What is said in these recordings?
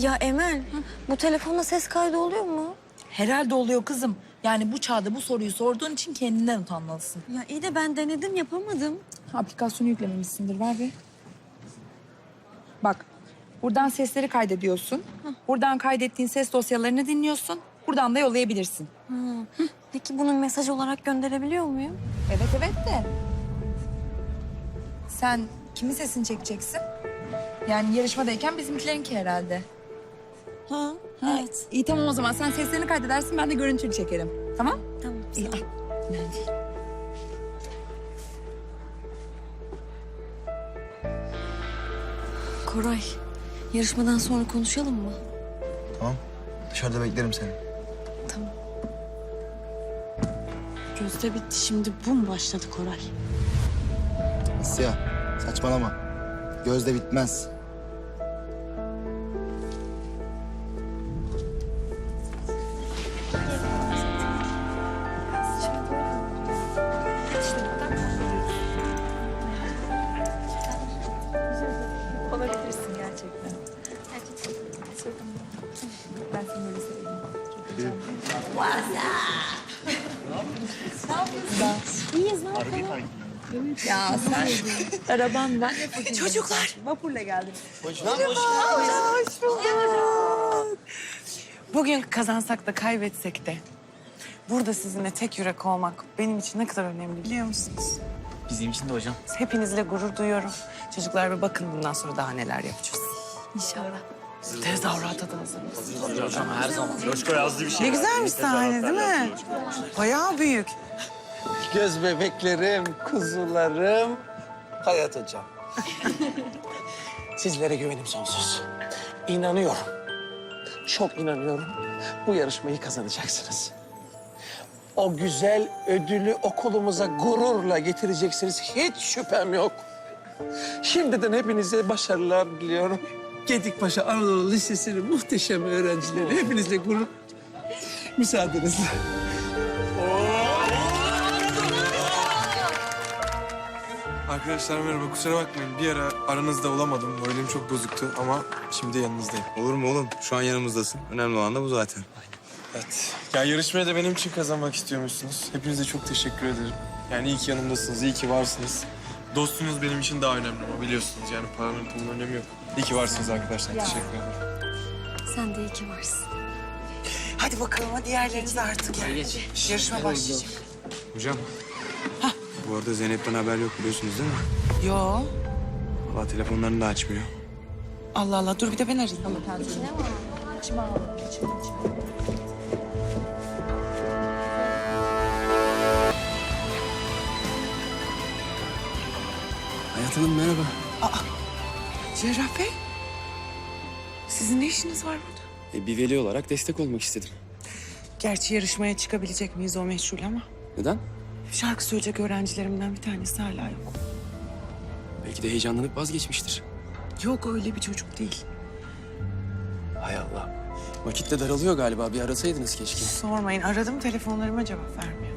Ya Emel, bu telefonda ses kaydı oluyor mu? Herhalde oluyor kızım. Yani bu çağda bu soruyu sorduğun için kendinden utanmalısın. Ya iyi de ben denedim, yapamadım. Aplikasyonu yüklememişsindir. Ver bir. Bak, buradan sesleri kaydediyorsun. Buradan kaydettiğin ses dosyalarını dinliyorsun. Buradan da yollayabilirsin. Peki bunu mesaj olarak gönderebiliyor muyum? Evet evet de. Sen kimin sesini çekeceksin? Yani yarışmadayken bizimkilerinki herhalde. Ha, Ha, evet. İyi tamam o zaman sen seslerini kaydedersin ben de görüntülü çekerim. Tamam? Tamam. İyi al. Koray, yarışmadan sonra konuşalım mı? Tamam. Dışarıda beklerim seni. Tamam. Gözde bitti şimdi bu mu başladı Koray? Asya saçmalama. Gözde bitmez. Ben seni öyle seviyorum. Ya sen arabandan Çocuklar. Vapurla geldim. Bugün kazansak da kaybetsek de burada sizinle tek yürek olmak benim için ne kadar önemli biliyor musunuz? Bizim için de hocam. Hepinizle gurur duyuyorum. Çocuklar bir bakın bundan sonra daha neler yapacağız. İnşallah. Tezahürata da hazırız. Hocam her zaman. Loşko yazdığı bir şey Ne güzelmiş sahne değil mi? Bayağı büyük. Göz bebeklerim, kuzularım, Hayat Hocam. Sizlere güvenim sonsuz. İnanıyorum. Çok inanıyorum. Bu yarışmayı kazanacaksınız. O güzel ödülü okulumuza gururla getireceksiniz. Hiç şüphem yok. Şimdiden hepinize başarılar diliyorum. Gedikpaşa Anadolu Lisesi'nin muhteşem öğrencileri. Hepinizle gurur. Müsaadenizle. Arkadaşlar merhaba kusura bakmayın bir ara aranızda olamadım. Moralim çok bozuktu ama şimdi yanınızdayım. Olur mu oğlum? Şu an yanımızdasın. Önemli olan da bu zaten. Evet. Ya yarışmayı da benim için kazanmak istiyormuşsunuz. Hepinize çok teşekkür ederim. Yani iyi ki yanımdasınız, iyi ki varsınız. Dostunuz benim için daha önemli ama biliyorsunuz yani paranın pulun önemi yok. İyi ki varsınız arkadaşlar. Teşekkür ederim. Sen de iyi ki varsın. Hadi bakalım hadi yerlerinize artık ya. Yarışma başlayacak. Hocam. Bu arada Zeynep'ten haber yok biliyorsunuz değil mi? Yo. Valla telefonlarını da açmıyor. Allah Allah dur bir de ben arayayım. Hayat Hanım merhaba. Cerrah Bey. Sizin ne işiniz var burada? E, bir veli olarak destek olmak istedim. Gerçi yarışmaya çıkabilecek miyiz o meşhur ama. Neden? Şarkı söyleyecek öğrencilerimden bir tanesi hala yok. Belki de heyecanlanıp vazgeçmiştir. Yok öyle bir çocuk değil. Hay Allah. Vakit de daralıyor galiba. Bir arasaydınız keşke. Sormayın aradım telefonlarıma cevap vermiyor.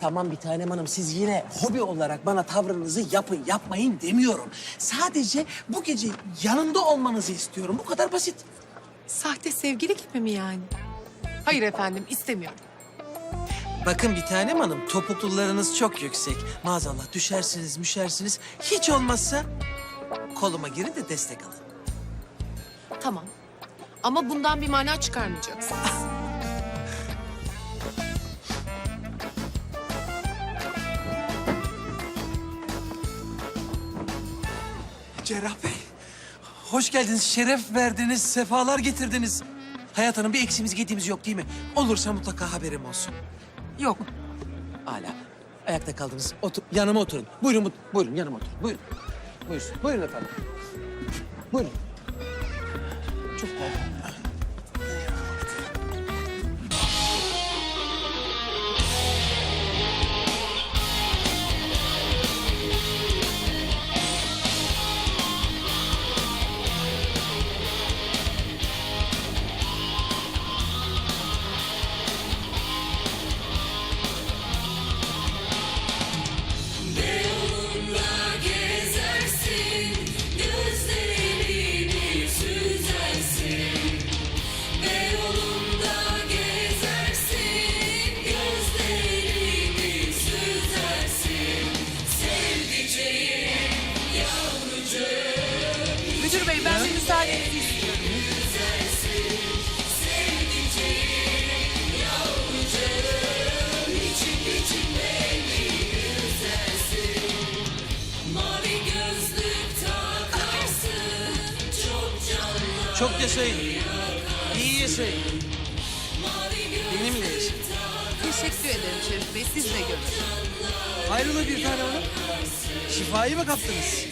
Tamam bir tanem hanım siz yine hobi olarak bana tavrınızı yapın yapmayın demiyorum. Sadece bu gece yanımda olmanızı istiyorum. Bu kadar basit. Sahte sevgili gibi mi yani? Hayır efendim istemiyorum. Bakın bir tanem hanım topuklularınız çok yüksek. Maazallah düşersiniz müşersiniz. Hiç olmazsa koluma girin de destek alın. Tamam. Ama bundan bir mana çıkarmayacaksınız. Cerrah Bey, hoş geldiniz. Şeref verdiniz, sefalar getirdiniz. Hayat Hanım bir eksimiz gediğimiz yok değil mi? Olursa mutlaka haberim olsun. Yok. Hala. Ayakta kaldınız. Otur, yanıma oturun. Buyurun, bu- buyurun yanıma oturun. Buyurun. Buyurun, buyurun efendim. Buyurun. Çok pardon. Yaşayın. İyi yaşayın. Benimle yaşayın. Teşekkür ederim Şerif Bey. Siz de görün. Hayrola bir tane hanım? Şifayı mı kaptınız?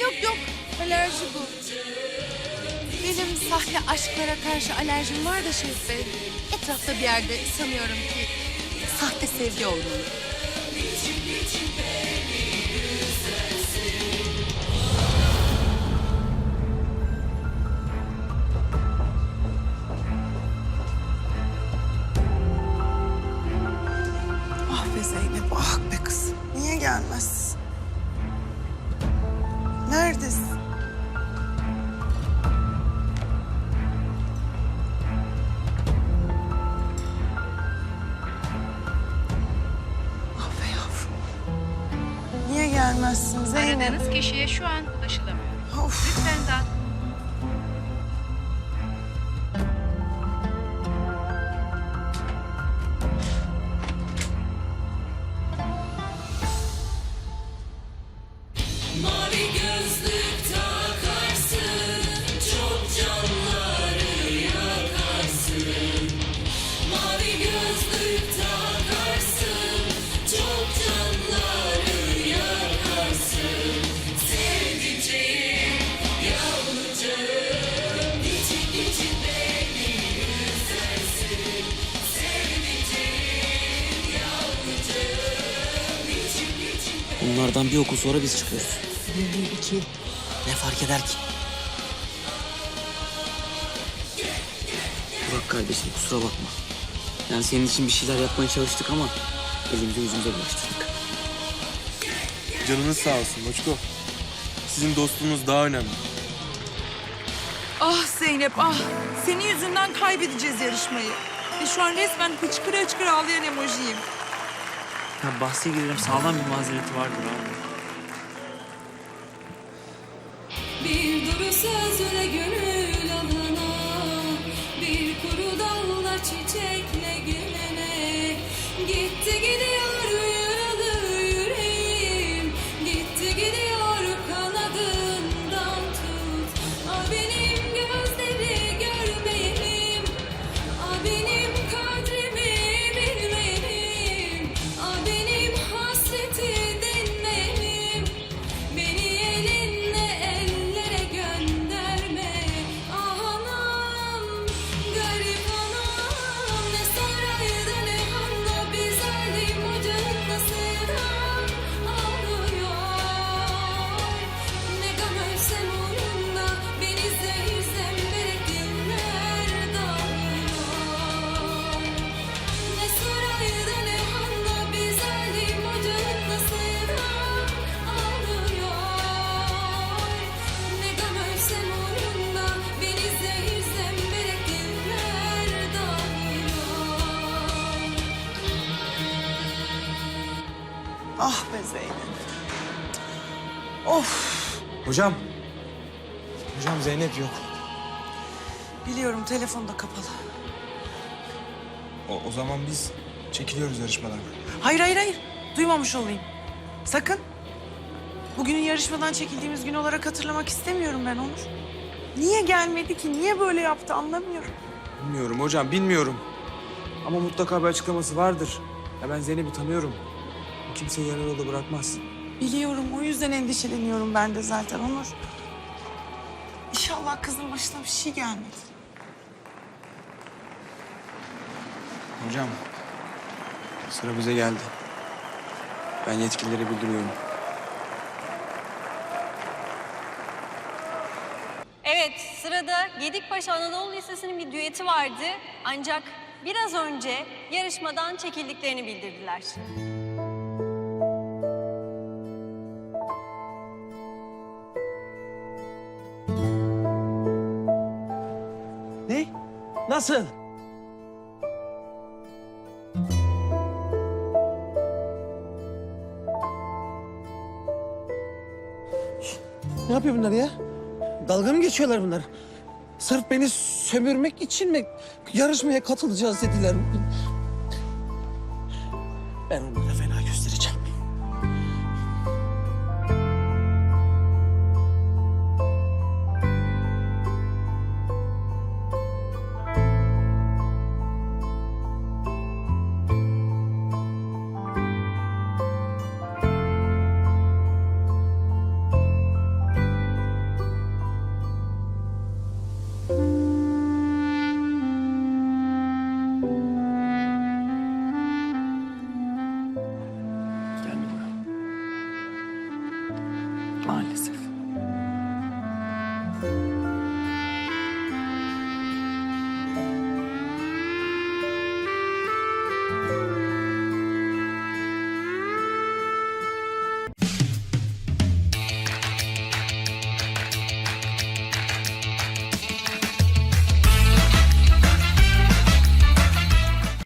Yok yok. Alerji bu. Benim sahte aşklara karşı alerjim var da Şerif Bey. Etrafta bir yerde sanıyorum ki sahte sevgi olmalı. Zeynep? Aradığınız kişiye şu an ulaşılamıyor. Of. Lütfen daha Mavi gözlük Bunlardan bir okul sonra biz çıkıyoruz. iki. Ne fark eder ki? Burak kardeşim kusura bakma. Yani senin için bir şeyler yapmaya çalıştık ama elimize yüzümüze bulaştırdık. Canınız sağ olsun Boçko. Sizin dostluğunuz daha önemli. Ah Zeynep ah. Senin yüzünden kaybedeceğiz yarışmayı. Ve şu an resmen hıçkıra hıçkıra ağlayan emojiyim. Ya bahse girelim sağlam bir mazereti vardır abi. Bir duru sözle gönül Ah be Zeynep. Of. Hocam. Hocam Zeynep yok. Biliyorum telefon da kapalı. O, o zaman biz çekiliyoruz yarışmadan. Hayır hayır hayır. Duymamış olayım. Sakın. Bugünün yarışmadan çekildiğimiz gün olarak hatırlamak istemiyorum ben Onur. Niye gelmedi ki? Niye böyle yaptı anlamıyorum. Bilmiyorum hocam, bilmiyorum. Ama mutlaka bir açıklaması vardır. Ya ben Zeynep'i tanıyorum. O kimseyi yarı yolda bırakmaz. Biliyorum o yüzden endişeleniyorum ben de zaten Onur. İnşallah kızın başına bir şey gelmedi. Hocam, sıra bize geldi. Ben yetkililere bildiriyorum. Evet, sırada Gedikpaşa Anadolu Lisesi'nin bir düeti vardı. Ancak biraz önce yarışmadan çekildiklerini bildirdiler. Nasıl? Ne yapıyor bunlar ya? Dalga mı geçiyorlar bunlar? Sırf beni sömürmek için mi yarışmaya katılacağız dediler. Ben onlara fena